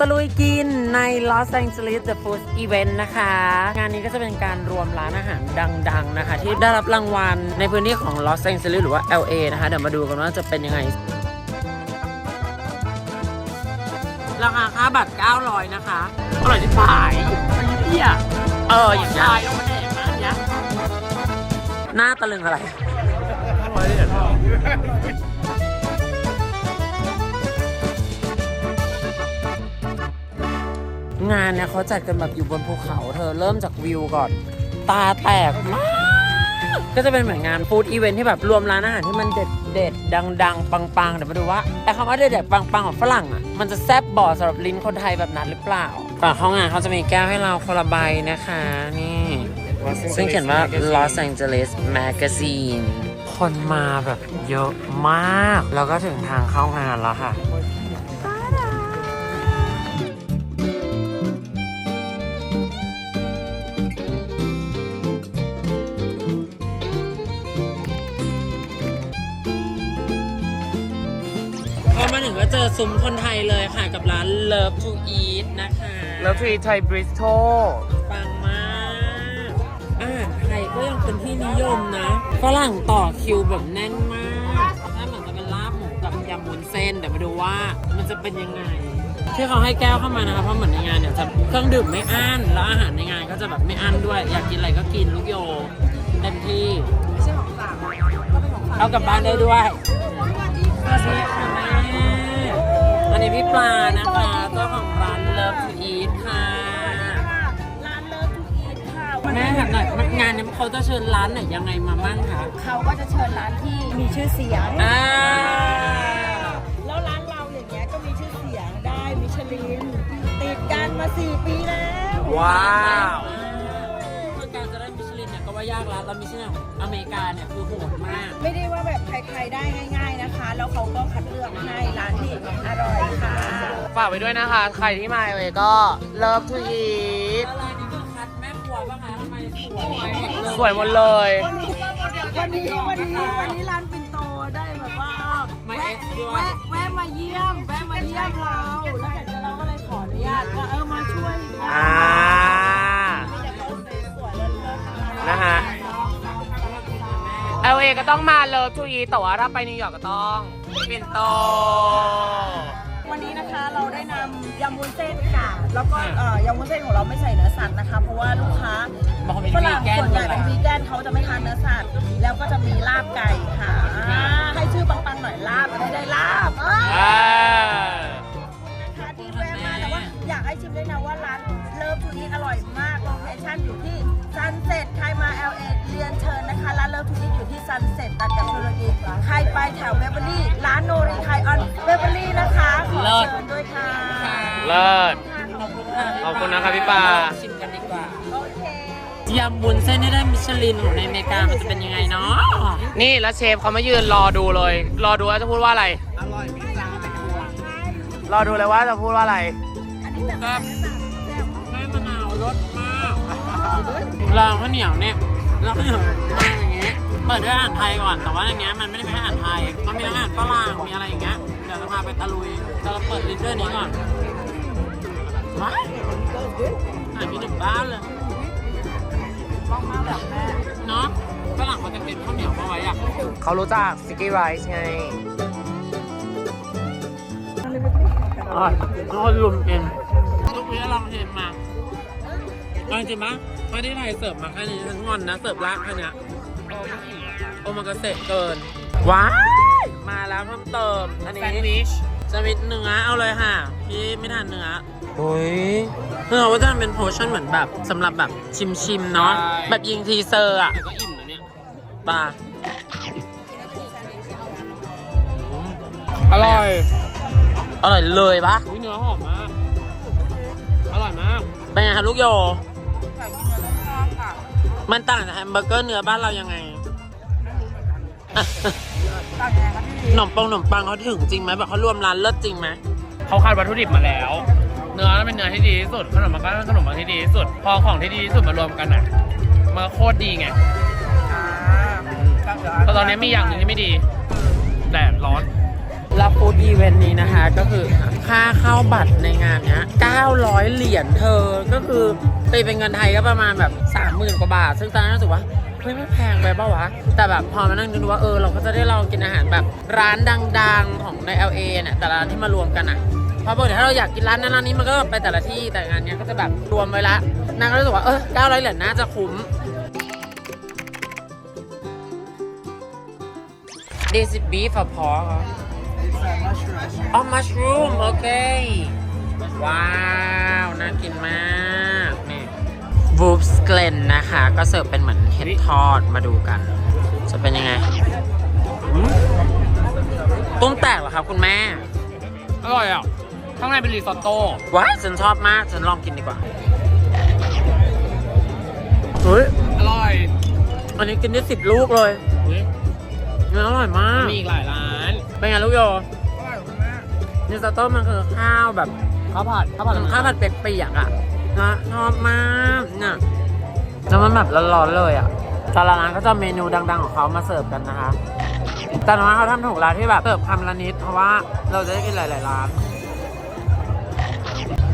ตะลุยกินใน Los Angeles The Food Event นะคะ งานนี้ก็จะเป็นการรวมร้านอาหารดัง ๆ นะคะ ที่ได้รับรางวัลในพื้นที่ของ Los Angeles หรือว่า LA นะคะ เดี๋ยวมาดูกันว่าจะเป็นยังไง ราคาค่าบัตร 900 นะคะ อร่อยที่ผายเฮียเออ อย่างนี้ลงมาแดกมาเนี่ยหน้าตะลึงอะไร งานเนี่ยเขาจัดกันแบบอยู่บนภูเขาเธอเริ่มจากวิวก่อน ตาแตกมาก ก็จะเป็นเหมือนงานฟู้ดอีเวนท์ที่แบบรวมร้านอาหารที่มันเด็ดเด็ดๆดังๆปังๆเดี๋ยวมาดูว่าไอ้คำว่าเด็ดเด็ดๆปังๆของฝรั่งอะมันจะแซบบ่อสำหรับลิ้นคนไทยแบบนั้นหรือเปล่าก่อนเข้างานเขาจะมีแก้วให้เราคนละใบนะคะนี่ซึ่งเขียนว่า Los Angeles Magazine คนมาแบบเยอะมาก แล้วก็ถึงทางเข้างานแล้วค่ะ ก็เจอซุ้มคนไทยเลยค่ะกับร้าน Love to Eat นะคะแล้วทรีไทยบริสโตปังมากอาหารไทยก็ยังเป็นที่นิยมนะฝรั่งต่อคิวแบบแน่นมากถ้าเหมือนจะเป็นลาบหมูกับยำวุ้นเส้นเดี๋ยวมาดูว่ามันจะเป็นยังไง ที่เขาให้แก้วเข้ามานะคะเพราะเหมือนในงานเนี่ยจะเครื่องดื่มไม่อั้นแล้วอาหารในงานก็จะแบบไม่อั้นด้วย อยากกินอะไรก็กินลูกโยเต็มที่ไม่ใช่ของฝากก็เป็นของฝากเอากลับบ้านได้ด้วยสวัสดีค่ะแม่ อันนี้พี่ปลานะคะเจ้าของร้าน Love to Eat ค่ะร้านเลิฟทูอีทค่ะวันแม่นี้ถามหน่อยงานนี้เขาจะเชิญร้านไหนยังไงมามั่งคะเขาก็จะเชิญร้านที่มีชื่อเสียง อ่าแล้วร้านเราอย่างเงี้ยก็มีชื่อเสียงได้มิชลินติดกันมา 4 ปีแล้ว ว้าว ก็ว่ายากแล้วแล้วมิชลินของอเมริกาเนี่ยคือโหดมาก ไม่ได้ว่าแบบใครๆได้ง่าย ๆนะคะ แล้วเขาก็คัดเลือกให้ร้านที่อร่อยค่ะฝากไว้ด้วยนะคะ ใครที่มาเอก็เลิฟทูอีทแล้วร้านนี้คือคัดแม่ครัวป่ะคะทำไมสวยไปหมดเลยสวยหมดเลย วันนี้วันนี้วันนี้วันนี้ร้านปินโตได้แบบว่ามาแวะเอ็กซ์ด้วย แวะแวะมาเยี่ยมแวะมาเยี่ยมเราแล้วเสร็จแล้วเราก็เลยขออนุญาตว่าเออมาช่วยอ่าสวยๆเลิศๆ นะฮะ LA ก็ต้องมาเลิฟทูอีทแต่ว่าถ้าไปนิวยอร์กก็ต้องปิ่นโต วันนี้นะคะเราได้นำยำวุ้นเส้นค่ะ แล้วก็เอ่อยำวุ้นเส้นของเราไม่ใส่เนื้อสัตว์นะคะ เพราะว่าลูกค้าบางคนเป็นฝวีรั่งแกนส่วนใหญ่เป็นวีแกนเขาจะไม่ทานเนื้อสัตว์ แล้วก็จะมีลาบไก่ ใครไปแถวเบเวอรี่ ร้านโนรีไทยออนเบเวอรี่นะคะ ขอเชิญด้วยค่ะเลิศ ขอบคุณค่ะขอบคุณนะครับพี่ปา ชิมกันดีกว่า โอเค ยำบุญเส้นที่ได้มิชลินของในอเมริกามันจะเป็นยังไงเนาะนี่แล้วเชฟเขามายืนรอดูเลย รอดูว่าจะพูดว่าอะไร รอดูเลยว่าจะพูดว่าอะไรอันนี้แบบครับแม่มะนาวรสมากลองข้าวเหนียวเนี่ยแล้วข้าวเหนียวมาอย่างเงี้ย เปิดด้วยอาหารไทยก่อน แต่ว่าอย่างเงี้ยมันไม่ได้เป็นอาหารไทย มันมีอาหารฝรั่ง มีอะไรอย่างเงี้ย เดี๋ยวจะพาไปตะลุยจะเปิดลิ้นด้วยนี้ก่อนว้ายหายไปถึงบ้านเลยบ้องมากแบบแม่เนาะฝรั่งเขาจะกินข้าวเหนียวมาไว้อะเขารู้จักสกี้ไรซ์ไงอ๋อเขาลุมกินลูกนี้ลองชิมมาเอาจริงปะเพราะที่ไทยเสิร์ฟมาแค่นี้ฉันงอนนะ เสิร์ฟลากแค่เนี้ย โอมากาเสะเกิน ว้ายมาแล้วเพิ่มเติม อันนี้แซนด์วิชสวิตเนื้อเอาเลยค่ะ พี่ไม่ทานเนื้อโอ้ยคือเขาจะเป็นโพชั่นเหมือนแบบสำหรับแบบชิมชิมๆเนาะ ใช่ แบบยิงทีเซอร์อะก็อิ่มแล้วเนี่ยปลาอร่อยอร่อยเลยปะเนื้อหอมมาก อร่อยมาก เป็นไงคะลูกโยใส่เนื้อแล้วชอบค่ะมันต่างจากแฮมเบอร์เกอร์เนื้อบ้านเรายังไง ต่างยังไงคะพี่ขนมปังขนมปังเขาถึงจริงไหมแบบเขารวมร้านเลิศจริงไหมเขาคัดวัตถุดิบมาแล้ว เนื้อเป็นเนื้อที่ดีที่สุด ขนมปังก็เป็นขนมปังที่ดีที่สุด พอของที่ดีที่สุดมารวมกันอะมันก็โคตรดีไงอ่าแต่ตอนนี้มีอย่างหนึ่งที่ไม่ดีแดดร้อนแล้วฟูดอีเวนต์นี้นะคะก็คือค่าเข้าบัตรในงานเนี้ย 900 เหรียญเธอ ก็คือตีเป็นเงินไทยก็ประมาณแบบ 30,000 กว่าบาท ซึ่งตอนนั้นรู้สึกว่าเฮ้ยไม่แพงไปปะวะ แต่แบบพอมานั่งดูว่าเออเราก็จะได้ลองกินอาหารแบบร้านดังๆของใน LA เนี่ยแต่ละที่มารวมกันอะเพราะปกติถ้าเราอยากกินร้านนั้นร้านนี้มันก็ไปแต่ละที่แต่งานเนี้ยก็จะแบบรวมไว้ละนางก็รู้สึกว่าเออ900เหรียญน่าจะคุ้ม This is beef or pork? Oh, mushroom. Okay. ว้าว น่ากินมาก นี่ w o o f s g l e n นะคะ ก็เสิร์ฟเป็นเหมือนเห็ดทอดมาดูกัน จะเป็นยังไงอืมตุ้มแตกเหรอครับคุณแม่ อร่อยอะ ข้างในเป็นรีซอตโต้ว้ายฉันชอบมาก ฉันลองกินดีกว่าเฮ้ยอร่อยอันนี้กินได้สิบลูกเลยเนื้ออร่อยมาก มีอีกหลายร้านเป็นไงลูกโยนิสโต้มันคือข้าวแบบข้าวผัดข้าวผัดข้าวผัดเปียกๆอะ นะชอบมากเนี่ยแล้วมันแบบร้อนๆเลยอะแต่ละร้านก็จะเมนูดัง ๆ ของเขามาเสิร์ฟกันนะคะ แต่น้อยเขาทำถูกร้านที่แบบเสิร์ฟคำละนิดเพราะว่าเราจะได้กินหลายๆร้าน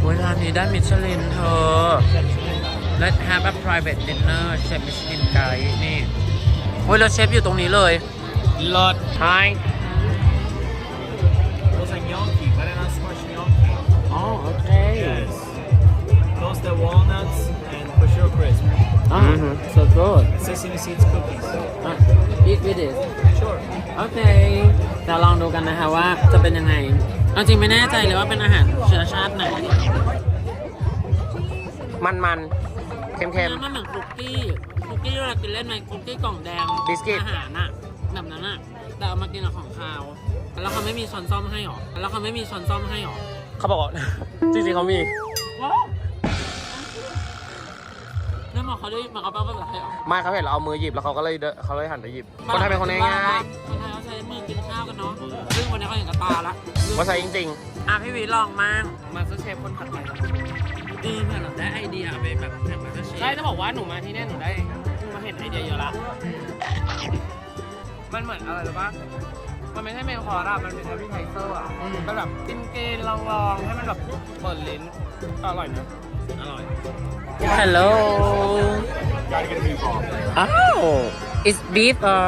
เวลานนี้ได้มิชลินเธอ Let's have a private dinner เชฟมิชลินไกด์นี่โอ้ยแล้วเชฟอยู่ตรงนี้เลยเลิศ Hi Toasted walnuts and for sure crisp. อ๋อ so good Sesame seeds cookies. อะ eat with it Sure. โอเคเราลองดูกันนะคะว่าจะเป็นยังไงเอาจริงไม่แน่ใจเลยว่าเป็นอาหารเชื้อชาติไหนมันมันเค็มเค็ม มันเหมือนคุกกี้คุกกี้เวลากินเล่นไหมคุกกี้กล่องแดงบิสกิตอาหารน่ะแบบนั้นน่ะแต่เอามากินกับของคาว แล้วเขาไม่มีช้อนซ่อมให้หรอแล้วเขาไม่มีช้อนซ่อมให้หรอเขาบอกว่า จริงๆเขามี ว้าว แล้วหมอเขาได้หมอเขาแปลภาษาไทยหรอไม่เขาเห็นเราเอามือหยิบแล้วเขาก็เลยเดินเขาเลยหันไปหยิบ คนไทยเป็นคนง่ายคนไทยเขาใช้มือกินข้าวกันเนาะซึ่งวันนี้เขาเห็นกับตาละๆว่าใช่จริง อะพี่วีลองมั่งมาสเตอร์เชฟคนถัดไปเออเพื่อนเราได้ไอเดียไปแบบแข่งมาสเตอร์เชฟใช่จะบอกว่าหนูมาที่เนี่ยหนูได้มาเห็นไอเดียเยอะละ มันเหมือนอะไรหรือปะมันไม่ใช่เมนคอร์สอะมันเป็นแอปเปิลไทเซอร์อะมันแบบกินเกนลองๆให้มันแบบเปิดลิ้นอร่อยนะอร่อย ฮัลโหลอ้าว it's beef or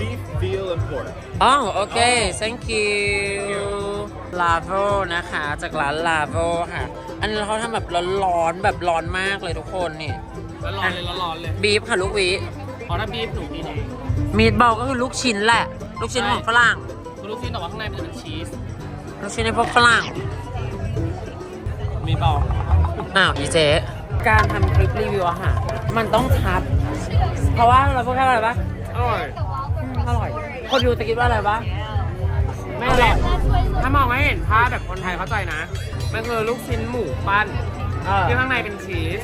Beef, veal, and pork. อ๋อโอเค thank you lavo นะคะ จากร้าน lavo ค่ะ อันนี้เขาทำแบบร้อนๆ แบบร้อนมากเลยทุกคนนี่ แล้วร้อนเลยแล้วร้อนเลยบีฟค่ะลูกวิเพราะถ้าบีฟหนูกินเองมีดบอลก็คือลูกชิ้นแหละ ลูกชิ้นของฝรั่ง คือลูกชิ้นแต่ว่าข้างในมันจะเป็นชีส ลูกชิ้นในพวกฝรั่ง มีเปล่าอ้าวอีเจ๊ การทำคลิปรีวิวอาหารมันต้องชัด เพราะว่าเราพูดแค่ว่าอะไรปะอร่อยอืมอร่อย คนดูจะคิดว่าอะไรปะไม่อร่อยถ้ามองให้เห็นภาพแบบคนไทยเข้าใจนะมันคือลูกชิ้นหมูปั้นเออที่ข้างในเป็นชีส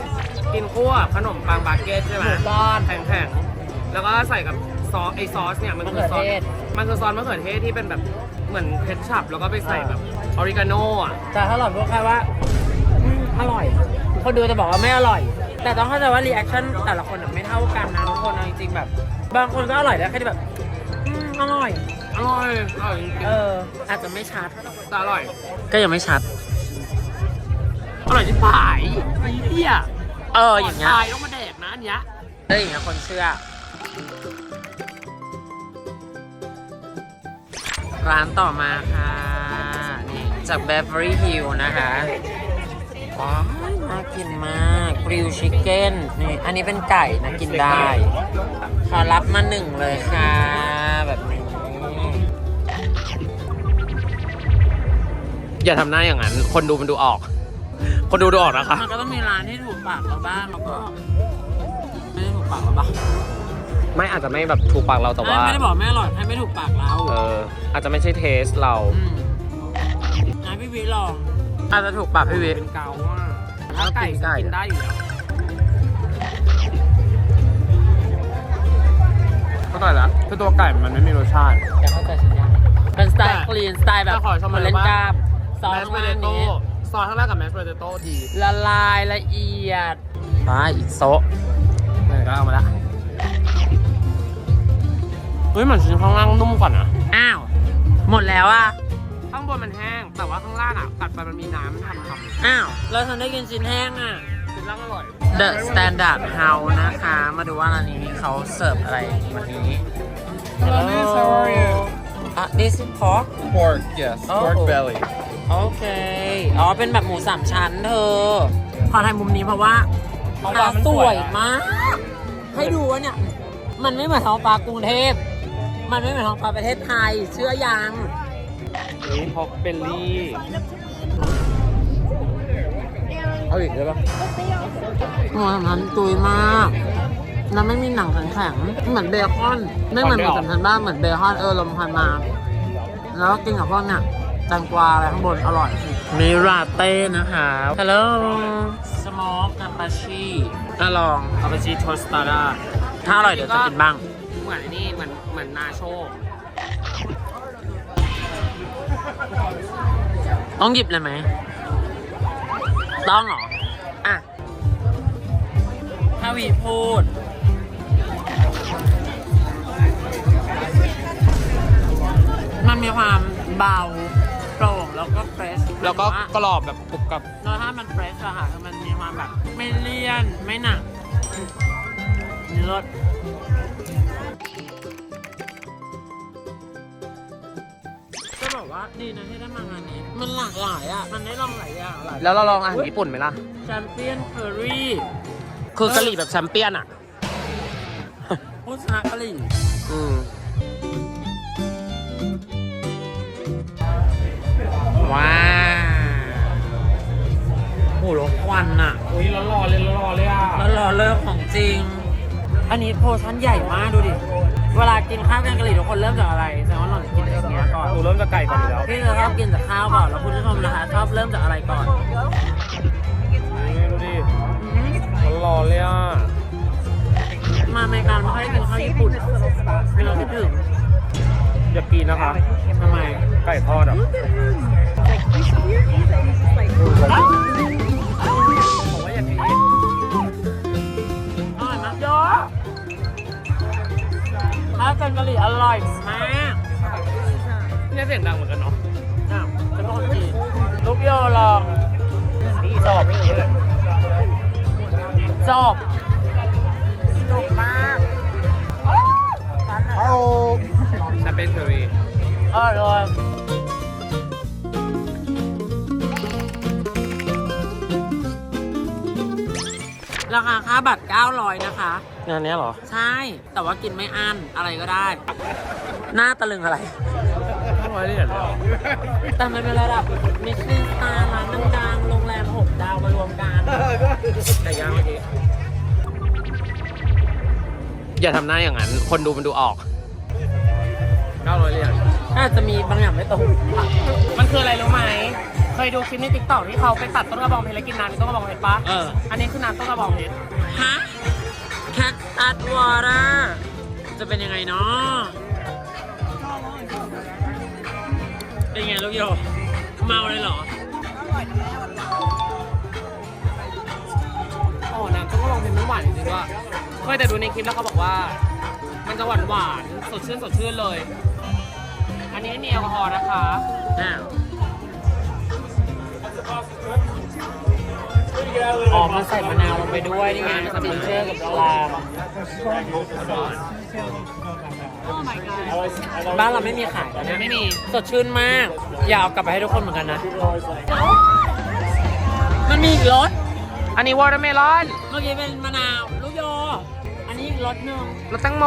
กินคู่กับขนมปังบาเกตใช่ไหมถูกต้องแข็งๆ แล้วก็ใส่กับซอสไอซอสเนี่ยมันคือซอสมะเขือเทศมันคือซอสมะเขือเทศที่เป็นแบบเหมือนเคชัพแล้วก็ไปใส่แบบออริกาโน่อะแต่ถ้าหล่อนพูดแค่ว่าอืมอร่อย คนดูจะบอกว่าไม่อร่อย แต่ต้องเข้าใจว่ารีแอคชั่นแต่ละคนน่ะไม่เท่ากันนะทุกคนเอาจริงๆแบบ บางคนก็อร่อยได้แค่ที่แบบอืมอร่อย อร่อยอร่อยจริงเออ อาจจะไม่ชัด ๆแต่อร่อย ก็ยังไม่ชัด อร่อยที่ผายไอ้เหี้ยเอออย่างเงี้ย ตายต้องมาแดกนะอันเนี้ยเอออย่างเงี้ยคนเชื่อ ร้านต่อมาค่ะ นี่จาก Beverly Hill นะคะ ว้าวน่ากินมากกริลชิคเก้นนี่อันนี้เป็นไก่นะกินได้ ขอรับมาหนึ่งเลยค่ะ แบบนี้ อย่าทำหน้าอย่างนั้น คนดูมันดูออก คนดูดูออกนะคะ มันก็ต้องมีร้านที่ถูกปากเราบ้างแล้วก็ไม่ได้ถูกปากเราบ้างไม่อาจจะไม่แบบถูกปากเราแต่ว่า ไม่ได้บอกไม่อร่อยให้ไม่ถูกปากเรา เออ อาจจะไม่ใช่เทสเราอืมอะพี่วิลอง อาจจะถูกปากพี่วิ เป็นเกาว่าถ้าไก่ไก่กินได้อยู่แล้วเข้าใจแล้วคือตัวไก่มันไม่มีรสชาติแกเข้าใจฉันยังเป็นสไตล์แต่คลีนสไตล์แบบแต่ขอชมเหมือนเล่นเลยว่า กล้ามซอสแมสข้างเปล่างเตโต้นี้ซอสข้างล่างกับแมสเปเตโต้ดีละลายละเอียดไปอีกโซะเนี่ยก็เอามาละเฮ้ยเหมือนชิ้นข้างล่างนุ่มกว่านะ อ้าว หมดแล้วอะรางบนมันแห้ง แต่ว่าข้างล่างอะกัดไปมันมีน้ำมันทำครับอ้าวแล้วฉันได้กินชิ้นแห้งอะเป็นร่างอร่อย The Standard House นะคะ มาดูว่าร้านนี้เขาเสิร์ฟอะไรวันนี้ Hello, miss. How are you? อะ this is pork Pork, yes. Oh. Pork belly. โอเค อ๋อ เป็นแบบหมูสามชั้นเธอ ขอถ่ายมุมนี้เพราะว่าท้องฟ้ามันสสววยยมาก ให้ดูว่าเนี่ย มันไม่เหมือนท้องฟ้ากรุงเทพ มันไม่เหมือนท้องฟ้าประเทศไทย เชื่อยัง นี่พอกเบลลี่ เอาอีกได้ปะหมูสามชั้นตุยมาก แล้วไม่มีหนังแข็งๆ เหมือนเบคอน ไม่เหมือนหมูสามชั้นบ้านเหมือนเบคอนเออลมพันมา แล้วก็กินกับพวกเนี่ยแตงกวาอะไรข้างบนอร่อย มีราเต้นะคะฮัลโหลสโมกกัมบาชีน่าลองคาปาชิโทสตาร่าถ้าอร่อยเดี๋ยวจะกินบ้าง เหมือนไอ้นี่เหมือนเหมือนนาโช ต้องหยิบเลยไหม ต้องเหรอ อะถ้าวีพูด มันมีความเบาโปร่งแล้วก็เฟรชแล้วก็กรอบแบบกรุบกรับแล้วถ้ามันเฟรชอะค่ะคือมันมีความแบบ ไม่เลี่ยน ไม่หนักนี่ร สจะบอกว่าดีนะที่ได้มางานนี้ มันหลากหลายอะ มันได้ลองหลายอย่างหลายแล้วเราลองอาหารญี่ปุ่นไหมล่ะ แชมเปี้ยนเคอรี่คือกะหรี่แบบแชมเปี้ยนอะผู้ชนะกะหรี่อืมว้าวโหรสควันอะ อุ้ยร้อนๆเลยร้อนๆเลยอะแล้วรอเลิกของจริง อันนี้โพชั่นใหญ่มากดูดิ เวลากินข้าวแกงกะหรี่ทุกคนเริ่มจากอะไรแสดงว่าหล่อนกินอย่างเงี้ยก่อนหนูเริ่มจะไก่ก่อนอยู่แล้วพี่จะชอบกินจากข้าวก่อนแล้วคุณผู้ชมนะคะชอบเริ่มจากอะไรก่อนนี่ดูดิร้อนๆเลยอะ มาอเมริกาไม่ค่อยได้กินข้าวญี่ปุ่นไม่เราคิดถึงอย่ากินนะคะทำไมไก่ทอดอะ ข้าวแกงกะหรี่อร่อยมากเนี่ยเสียงดังเหมือนกันเนาะอ้าวจะเป็นคนจีนลูกโยลองชอบไม่เลยจบจุกมากแชมเปี้ยนเคอรี่อร่อยราคาค่าบัตร 900 นะคะ งานนี้เหรอ ใช่ แต่ว่ากินไม่อั้นอะไรก็ได้ หน้าตะลึงอะไรห้าร้อยเหรียญเลยเหรอแต่มันเป็นระดับมิชลินสตาร์ร้านดังๆโรงแรม6ดาวมารวมกันไก่ย่างเมื่อกี้ อย่าทำหน้าอย่างนั้น คนดูมันดูออก เก้าร้อยเหรียญอาจจะมีบางอย่างไม่ตรง มันคืออะไรรู้ไหม เคยดูคลิปในติ๊กต็อกที่เขาไปตัดต้นกระบองเพชรแล้วกินน้ำในต้นกระบองเพชรปะเออ อันนี้คือน้ำต้นกระบองเพชร ฮะ แคทตัดวอเตอร์จะเป็นยังไงเนาะเป็นไงลูกโยเมาเลยเหรออ๋อน้ำต้นกระบองเพชรมันหวานจริงๆด้วยเคยแต่ดูในคลิปแล้วเขาบอกว่า มันจะหวานหวานๆสดชื่นสดชื่นเลย อันนี้ไม่มีแอลกอฮอล์นะคะ อ้าว อ๋อมันใส่มะนาวลงไปด้วยนี่ไงจินเจอร์กับลามบ้านเราไม่มีขายแล้วนะไม่มีสดชื่นมาก อยากเอากลับไปให้ทุกคนเหมือนกันนะ มันมีอีกรสอันนี้วอเตอร์เมลอน เมื่อกี้เป็นมะนาวลูกโย อันนี้อีกรสหนึ่งรสแตงโม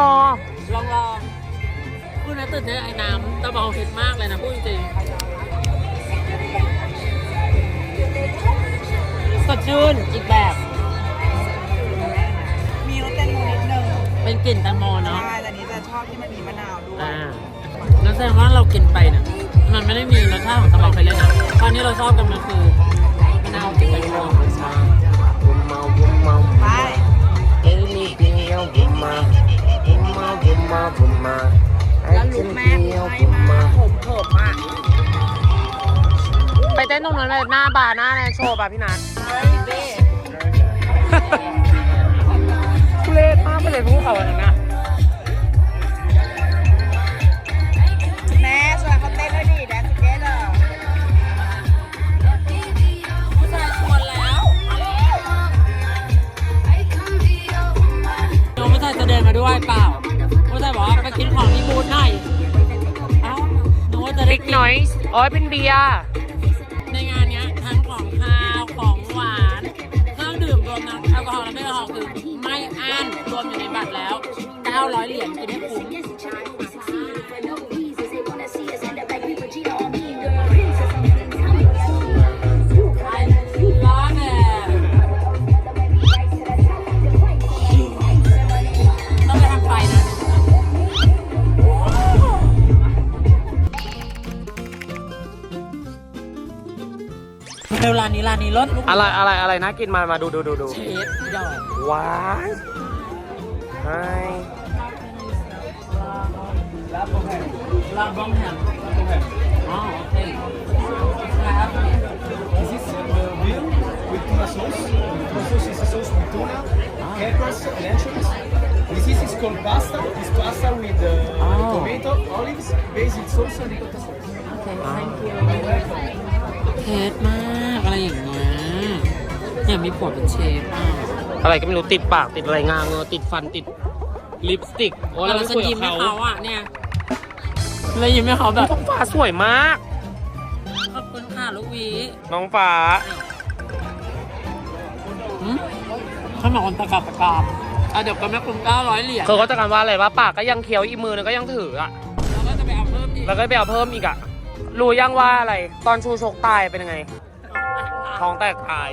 ลองลองพูดนะตื่นเต้นไอ้น้ำตะบองเผ็ดมากเลยนะพูดจริง สดชื่นอีกแบบ มีรสแตงโมนิดนึงเป็นกลิ่นแตงโมเนาะใช่แต่นี้จะชอบที่มันมีมะนาวด้วยอ่าแล้วแสดงว่าเรากินไปเนี่ยมันไม่ได้มีรสชาติของตะบองเผ็ดเลยนะตอนนี้เราชอบกันมันคือมะนาวจิ้มไปด้วยบุมมาบุมมาไปเอ้ยมีเดียวบุมมาบุมมาบุมมาบุมมาไอ้แล้วลุกิกนแม่เดียวให้บุมมามาผมเผิบมากไปเตรงนั้นแบบหน้าบาร์หน้าแะไโชว์ป่ะพี่นัททุเรศมากไปเลยพูดเขาอันนั้นนะแม่ชวนเขาเต้นด้วยดิแดนซ์เกตอะผู้ชายชวนแล้วน้อผู้ชายจะเดินมาด้วยเปล่าผู้ชายบอกไปกินของที่บูธหน่อยเน้องด้กิน noise อ๋อเป็นเบียร์ ทั้งแอกอฮอลและไม่แอกอฮอลคือไม่อั้นรวมอยู่ในบัตรแล้ว 900 เหรียญกินให้คุ้ม นนี้ร้านนี้รสลูก อะไรอะไรอะไรนะกินมามาดูดูดูดู เชฟดอก ว้ายไฮ ลาบองแฮมอ๋อโอเคครับ This is the veal with tuna sauce. Tuna sauce is a sauce with tuna, peppers, and anchovies. This is, is called pasta. It's pasta with uh, Oh. tomato, olives, basil sauce, and ricotta sauce. โอเค thank you เทสมากอะไรอย่างเงี้ยอยากมีผัวเป็นเชฟอะอะไรก็ไม่รู้ติดปากติดอะไรงาเงอติดฟันติดลิปสติกโอ้แล้เราวไม่ฉันคุยยิ้กัมบให้เขาเขาอะเนี่ยเลยยิ้มให้เขาแบบท้องฟ้าสวยมาก ขอบคุณค่ะลูกหวีน้องฟ้าหืมเขาบอกคนตะกับตะกามอะเดี๋ยวก็ไม่คุ้ม900เหรียญคือเขาจะกันว่าอะไรว่าปากก็ยังเคี้ยวอีกมือนึงก็ยังถืออะเราก็จะไปเอาเพิ่มอีกแล้วก็ไปเอาเพิ่มอีกอะ รู้ยังว่าอะไร ตอนชูชกตายเป็นยังไง ท้องแตกตาย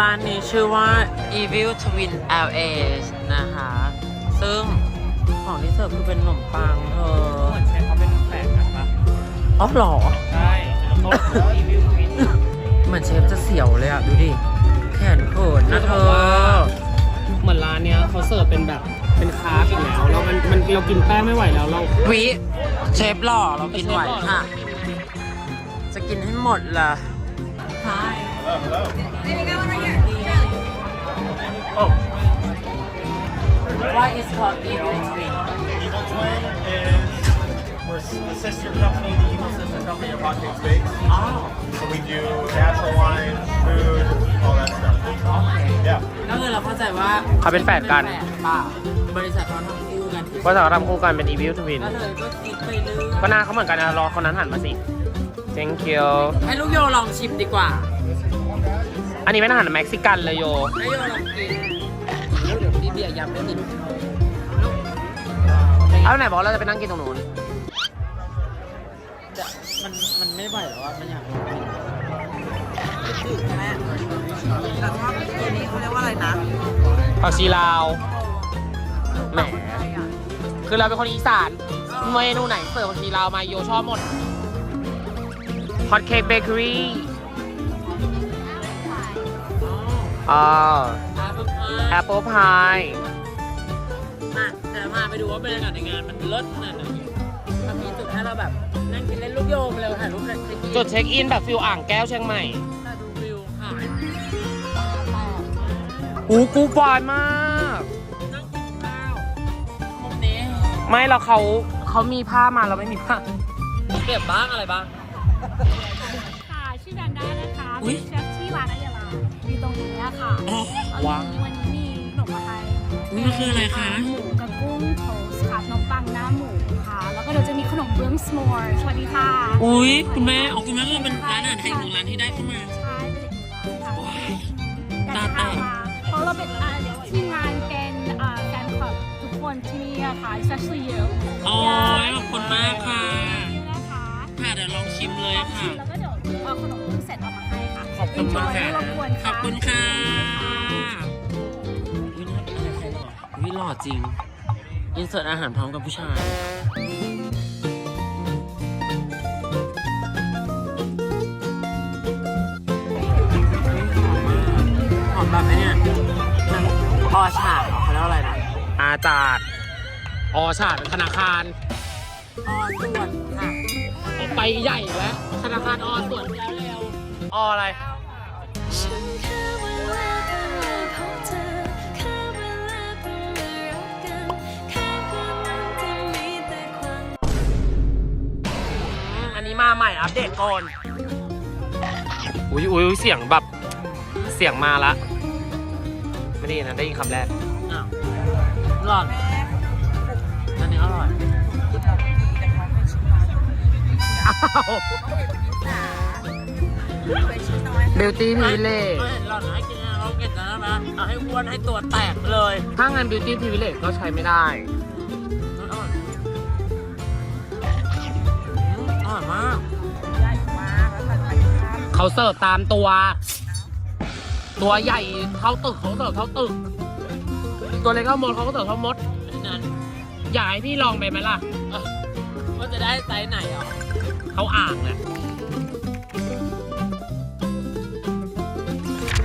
ร้านนี้ชื่อว่า Evil Twin LA นะคะ ซึ่งของที่เสิร์ฟคือเป็นขนมปังเธอเหมือนใช้เขาเป็นแฝดกันปะอ๋อเหรอ ใช่โต๊ะรีวิววินเหมือนเชฟจะเสียวเลยอะ ดูดิ แขนเขินนะเธอ เหมือนร้านเนี้ยเขาเสิร์ฟเป็นแบบเป็นคาร์บอีกแล้วเรามันมันเรากินแป้งไม่ไหวแล้วเราวิเชฟหล่อเรากินไหวค่ะ จะกินให้หมดละใช่ Oh, Why is called Evil Twin Evil Twin is we're s- the sister company, the evil sister company of Hot Cakes Bakes. อ๋อ So we do natural wine, food, all that stuff. โอเค Yeah. ก็คือเราเข้าใจว่าเขาเป็นแฝดกันแฝดป่ะบริษัทเขาทำคู่กันภาษาทำคู่กันเป็นอีวิลทวินก็เลยก็คิดไปเรื่อยก็หน้าเขาเหมือนกันนะรอคนนั้นหันมาสิ thank you ให้ลูกโยลองชิมดีกว่า อันนี้เป็นอาหารเม็กซิกันเลยโยให้โยลองกินแล้วเดี๋ยวพี่เบียร์ยำไม่กินเอาไหนบอกว่าเราจะไปนั่งกินตรงนู้นจะมันมันไม่ไหวแล้วอะมันอยากลองกินแต่ว่าตัวนี้เขาเรียกว่าอะไรนะผักชีลาวแหมคือเราเป็นคนอีสานเมนูไหนเสิร์ฟผักชีลาวมาโยชอบหมด Hot Cake Bakery อ่า Apple pie Apple Pie มาเดี๋ยวมาไปดูว่าบรรยากาศในงานมันเลิศขนาดไหนมันมีจุดให้เราแบบนั่งกินเล่นลูกโยมเลยถ่ายรูปเล่นสกีจุดเช็คอินแบบฟิลอ่างแก้วเชียงใหม่แต่ดูวิวค่ะหูกูบานมาก นั่งกินข้าวมุมนี้ไม่เราเขาเขามีผ้ามาเราไม่มีผ้าเก็บบ้างอะไรบ้าง ค่ะ ชื่อแดนด้านะคะอุ๊เป็ยนเชฟ รงนี้อะค่ะอ๋อว้าววันนี้มีขนมไทยอุ๊ยมันคืออะไรคะ หมูกับกุ้งโทสต์ค่ะขนมปังหน้าหมูค่ะ แล้วก็เดี๋ยวจะมีขนมเบื้องสมอร์สวัสดีค่ะอุ้ยคุณแม่อ๋อคุณแม่ก็เป็นร้านอาหารไทยหนึ่งร้านที่ได้เข้ามา ใช่เป็นอีกหนึ่งร้านค่ะว้ายอยากจะพามาเพราะเราเป็นอ่าทีมงานเป็นอ่าแฟนคลับทุกคนที่นี่อะค่ะ especially you อ๋อขอบคุณมากค่ะ you นะคะค่ะเดี๋ยวลองชิมเลยลองชิค่ะมแล้วก็เดี๋ยวเอาขนมเบื้องเสร็จเอามาให้ ค่ะขอบคุณมาก Enjoy ค่ะไม่รบกวนขอบคุณค่ะวิน่าอะไรใครหล่อวิหล่อจริง อินเสิร์ตอาหารพร้อมกับผู้ชายหอมแบบไอ้เนี่ยน้ำออชาร์ดเหรอเขาเรียกว่าอะไรนะ อาจารย์อ๋อฉาดธนาคารออส่วนค่ะ ไปใหญ่แล้ว ธนาคารออส่วนแล้วเร็วอออะไร หม่อัปเดตก่อน อุ้ยอุ้ยอุ๊ยเสียงแบบเสียงมาละ ไม่ได้ยินนะได้ยินคำแรกอ้าวหลอดอันนี้อร่อยอ้าวเบลตี้พิเล่ไม่เห็นหลอดให้กินนะเราเก็บนะนะเอาให้อ้วนให้ตัวแตกเลย ถ้างั้น Beauty Privilege ก็ใช้ไม่ได้ เขาเสิร์ฟตามตัว ตัวใหญ่เท่าตึกเขาเสิร์ฟเท่าตึก ตัวเล็กเท่ามดเขาก็เสิร์ฟเท่ามดนั้นอยากให้พี่ลองไปไหมล่ะ ว่าจะได้ไซส์ไหนอะเขาอ่างเนี่ย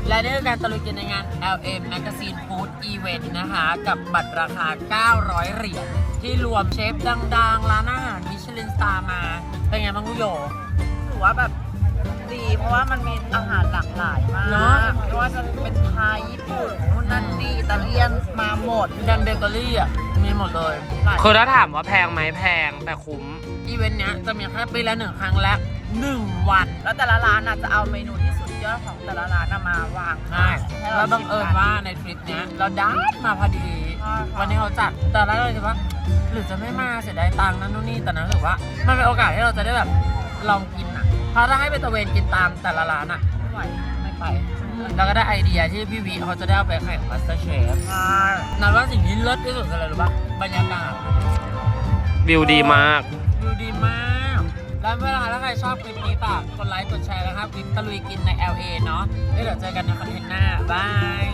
และนี่คือการตะลุยกินในงาน LM Magazine Food Event นะคะ กับบัตรราคา 900 เหรียญที่รวมเชฟดัง ๆ ร้านอาหารมิชลินสตาร์มา เป็นไงบ้างคุณโย ถือว่าแบบ ดี เพราะว่ามันมีอาหารหลากหลายมากเนอะ ไม่ว่าจะเป็นไทยญี่ปุ่นนู่นนั่นนี่อิตาเลียนมาหมดดันเบเกอรี่อะ มีหมดเลย หลายคือถ้าถามว่าแพงไหมแพงแต่คุ้ม อีเวนต์เนี้ยจะมีแค่ปีละหนึ่งครั้งและหนึ่งวัน แล้วแต่ละร้านน่ะจะเอาเมนูที่สุดยอดของแต่ละร้านน่ะมาวางใช่ให้ราแล้วบังเอิญชิมกันว่าในทริปเนี้ยเราดันมาพอดีใช่ค่ะวันนี้เขาจัดแต่แรกเราคิดว่า หรือจะไม่มาเสียดายตังค์นั่นนู่นนี่แต่นั้นถือว่า มันเป็นโอกาสที่เราจะได้แบบลองกินอะ เพราะถ้าให้ไปตะเวนกินตามแต่ละร้านอะ ไม่ไหวไม่ไป แล้วก็ได้ไอเดียที่พี่วิเขาจะได้เอาไปแข่งมาสเตอร์เชฟใช่นั่นว่าสิ่งที่เลิศที่สุดคืออะไรรู้ปะบรรยากาศวิวดีมากดูดีมาก แล้วเวลาถ้าใครชอบคลิปนี้ฝากกดไลค์กดแชร์นะครับคลิปตะลุยกินใน LA เนาะแล้วเดี๋ยวเจอกันในคอนเทนต์หน้าบาย